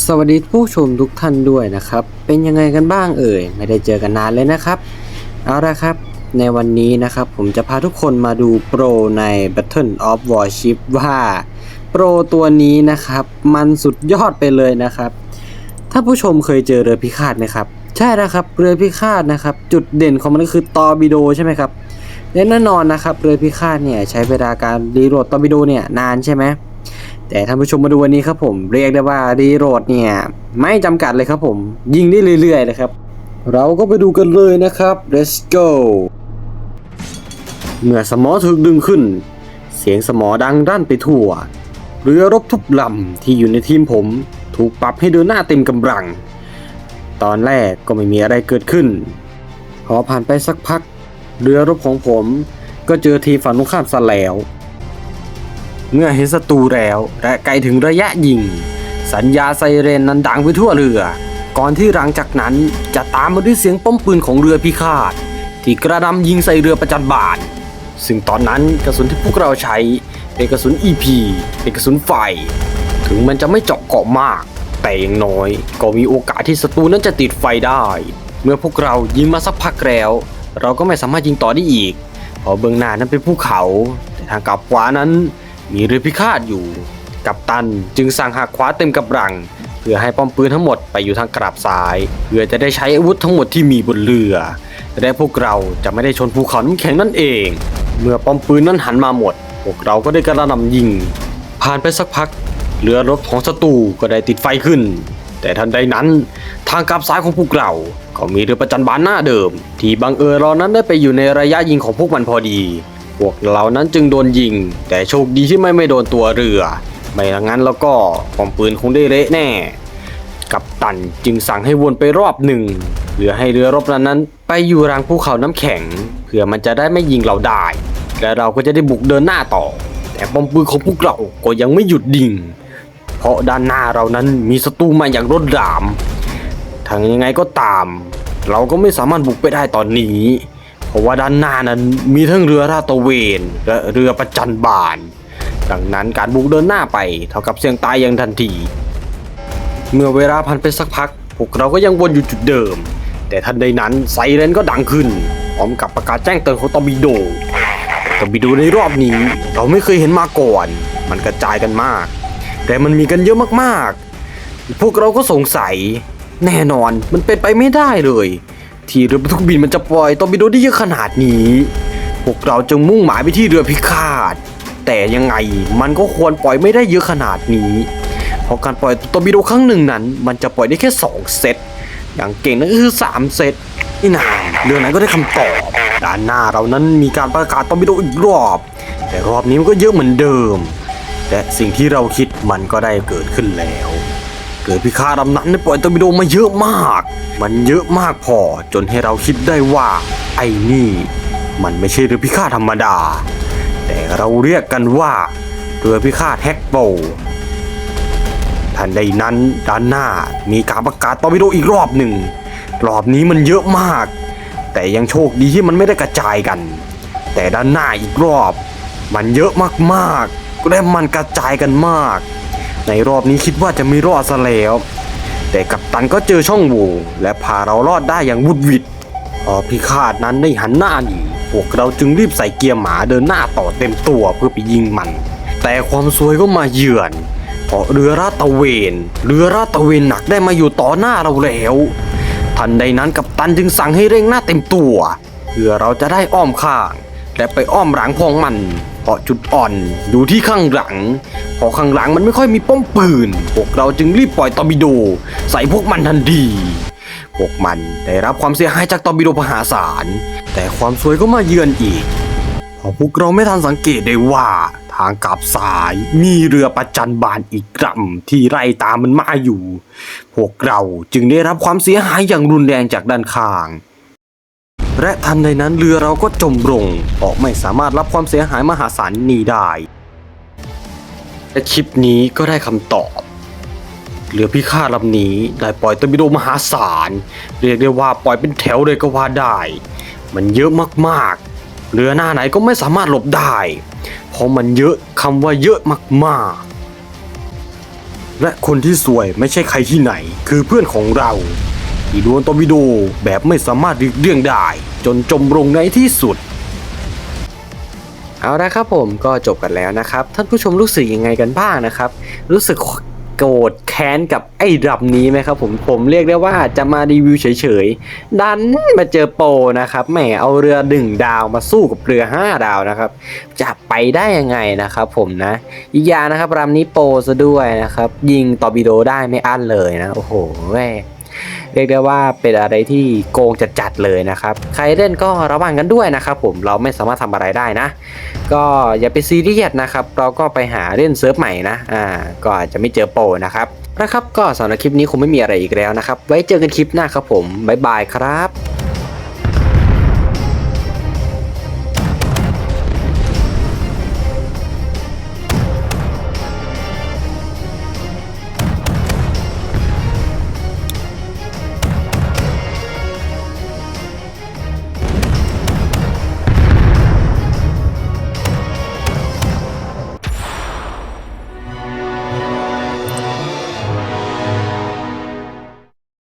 สวัสดีผู้ชมทุกท่านด้วยนะครับ เป็นยังไงกันบ้างเอ่ย ไม่ได้เจอกันนานเลยนะครับ เอาละครับ ในวันนี้นะครับผมจะพาทุกคนมาดูโปรใน Battle of Warship ว่าโปรตัวนี้นะครับ มันสุดยอดไปเลยนะครับ ถ้าผู้ชมเคยเจอเรือพิฆาตไหมครับ ใช่แล้วครับ เรือพิฆาตนะครับ จุดเด่นของมันก็คือตอร์บิโดใช่ไหมครับและแน่นอนนะครับ เรือพิฆาตเนี่ยใช้เวลาการรีโหลดตอร์บิโดเนี่ยนานใช่ไหม แต่ท่านผู้ชมมาดูวันนี้ครับผมเรียกได้ว่ารีโหลดเนี่ยไม่จำกัดเลยครับผม ยิงได้เรื่อยๆนะครับ เราก็ไปดูกันเลยนะครับ let's go เมื่อสมอถูกดึงขึ้น เสียงสมอดังรั่นไปทั่ว เรือรบทุกลำที่อยู่ในทีมผม ถูกปรับให้เดินหน้าเต็มกำลัง ตอนแรกก็ไม่มีอะไรเกิดขึ้น พอผ่านไปสักพัก เรือรบของผมก็เจอทีมฝั่งตรงข้ามซะแล้ว เมื่อเห็นศัตรูแล้ว และไกลถึงระยะยิง สัญญาไซเรนนั้นดังไปทั่วเรือ ก่อนที่หลังจากนั้นจะตามมาด้วยเสียงป้อมปืนของเรือพิฆาต ที่กระหนำยิงใส่เรือประจันบานซึ่งตอนนั้นกระสุนที่พวกเราใช้เป็นกระสุน EP เป็นกระสุนไฟ ถึงมันจะไม่เจาะเกาะมาก แต่อย่างน้อยก็มีโอกาสที่ศัตรูนั้นจะติดไฟได้ เมื่อพวกเรายิงมาสักพักแล้ว เราก็ไม่สามารถยิงต่อได้อีกเพราะเบื้องหน้านั้นเป็นภูเขา แต่ทางกลับขวานั้น มีเรือพิฆาตอยู่ กัปตันจึงสั่งหักขวาเต็มกำลัง เพื่อให้ป้อมปืนทั้งหมดไปอยู่ทางกราบซ้าย เพื่อจะได้ใช้อาวุธทั้งหมดที่มีบนเรือและพวกเราจะไม่ได้ชนภูเขาน้ำแข็งนั่นเอง เมื่อป้อมปืนนั้นหันมาหมด พวกเราก็ได้กระหน่ำยิง ผ่านไปสักพัก เรือรบของศัตรูก็ได้ติดไฟขึ้น แต่ทันใดนั้นทางกลับซ้ายของพวกเราก็มีเรือประจันบานหน้าเดิม ที่บังเอิญเรานั้นได้ไปอยู่ในระยะยิงของพวกมันพอดี พวกเรานั้นจึงโดนยิง แต่โชคดีที่ไม่ไม่โดนตัวเรือ ไม่อย่างนั้นแล้วก็ป้อมปืนคงได้เละแน่ กัปตันจึงสั่งให้วนไปรอบหนึ่งเพื่อให้เรือรบนั้นนั้น ไปอยู่รางภูเขาน้ำแข็งเพื่อมันจะได้ไม่ยิงเราได้ และเราก็จะได้บุกเดินหน้าต่อ แต่ป้อมปืนของพวกเราก็ยังไม่หยุดดิ่ง เพราะด้านหน้าเรานั้นมีศัตรูมาอย่างรถรามทางยังไงก็ตาม เราก็ไม่สามารถบุกไปได้ตอนนี้ เพราะว่าด้านหน้านั้นมีทั้งเรือราตะเวนและเรือประจันบาน ดังนั้นการบุกเดินหน้าไปเท่ากับเสี่ยงตายอย่างทันที เมื่อเวลาผ่านไปสักพัก พวกเราก็ยังวนอยู่จุดเดิม แต่ทันใดนั้นไซเรนก็ดังขึ้นพร้อมกับประกาศแจ้งเตือนของตอร์บิโดตอร์บิโดในรอบนี้เราไม่เคยเห็นมาก่อน มันกระจายกันมาก แต่มันมีกันเยอะมากๆ พวกเราก็สงสัย แน่นอนมันเป็นไปไม่ได้เลย ที่เรือบรรทุกบินมันจะปล่อยตอร์บิโดได้เยอะขนาดนี้ พวกเราจึงมุ่งหมายไปที่เรือพิฆาต แต่ยังไงมันก็ควรปล่อยไม่ได้เยอะขนาดนี้ เพราะการปล่อยตอร์บิโดครั้งหนึ่งนั้น มันจะปล่อยได้แค่ 2 เซต อย่างเก่งนั่นก็คือ3เซตนี่นานเรื่องนั้นก็ได้คำตอบด้านหน้าเรานั้นมีการประกาศตอร์บิโดอีกรอบ แต่รอบนี้มันก็เยอะเหมือนเดิม และสิ่งที่เราคิดมันก็ได้เกิดขึ้นแล้ว เกิดพิฆาตลำนั้นได้ปล่อยตอร์บิโดมาเยอะมาก มันเยอะมากพอจนให้เราคิดได้ว่า ไอ้นี่ มันไม่ใช่เรือพิฆาตธรรมดา แต่เราเรียกกันว่าเรือพิฆาตแฮกโบทันใดนั้นด้านหน้ามีการประกาศตอร์ปิโดอีกรอบหนึ่งรอบนี้มันเยอะมาก แต่ยังโชคดีที่มันไม่ได้กระจายกัน แต่ด้านหน้าอีกรอบ มันเยอะมากๆและมันกระจายกันมาก ในรอบนี้คิดว่าจะไม่รอดซะแล้ว แต่กัปตันก็เจอช่องโหว่และพาเรารอดได้อย่างวุดวิดพอพิฆาตนั้นได้หันหน้าหนีพวกเราจึงรีบใส่เกียร์หมาเดินหน้าต่อเต็มตัวเพื่อไปยิงมัน แต่ความซวยก็มาเยือน เพราะเรือราตะเวน เรือราตะเวนหนักได้มาอยู่ต่อหน้าเราแล้ว ทันใดนั้นกัปตันจึงสั่งให้เร่งหน้าเต็มตัว เพื่อเราจะได้อ้อมข้าง และไปอ้อมหลังพองมันเพราะจุดอ่อนอยู่ที่ข้างหลังเพราะข้างหลังมันไม่ค่อยมีป้อมปืน พวกเราจึงรีบปล่อยตอบิโด ใส่พวกมันทันทีพวกมันได้รับความเสียหายจากตอบิโดมหาศาล แต่ความสวยก็มาเยือนอีกเพราะพวกเราไม่ทันสังเกตได้ว่าทางกลับสายมีเรือประจันบานอีกลำที่ไล่ตามมันมาอยู่ พวกเราจึงได้รับความเสียหายอย่างรุนแรงจากด้านข้าง และทันใดนั้นเรือเราก็จมลงเพราะไม่สามารถรับความเสียหายมหาศาลนี้ได้ และคลิปนี้ก็ได้คำตอบ เรือพิฆาตลำนี้ได้ปล่อยตอร์ปิโดมหาศาล เรียกได้ว่าปล่อยเป็นแถวเลยก็ว่าได้ มันเยอะมากๆ เรือหน้าไหนก็ไม่สามารถหลบได้ เพราะมันเยอะคำว่าเยอะมากๆ และคนที่สวยไม่ใช่ใครที่ไหน คือเพื่อนของเรา ที่โดนตอร์ปิโดแบบไม่สามารถหลีกเลี่ยงได้ จนจมลงในที่สุด เอาละครับผมก็จบกันแล้วนะครับ ท่านผู้ชมรู้สึกยังไงกันบ้างนะครับ รู้สึกโกรธแค้นกับไอ้ดับนี้ไหมครับผมผมเรียกได้ว่าจะมารีวิวเฉยๆ ดันมาเจอโปนะครับแหมเอาเรือดึงดาวมาสู้กับเรือ 5 ดาวนะครับ จะไปได้ยังไงนะครับผมนะอีกอย่างนะครับลำนี้โปซะด้วยนะครับ ยิงตอร์ปิโดได้ไม่อั้นเลยนะ โอ้โหแม่ เรียกได้ว่าเป็นอะไรที่โกงจัดๆเลยนะครับ ใครเล่นก็ระวังกันด้วยนะครับผมเราไม่สามารถทำอะไรได้นะ ก็อย่าไปซีเรียสนะครับ เราก็ไปหาเล่นเซิร์ฟใหม่นะอ่าก็อาจจะไม่เจอโปรนะครับนะครับก็สำหรับคลิปนี้คงไม่มีอะไรอีกแล้วนะครับ ไว้เจอกันคลิปหน้าครับผมบ๊ายบายครับ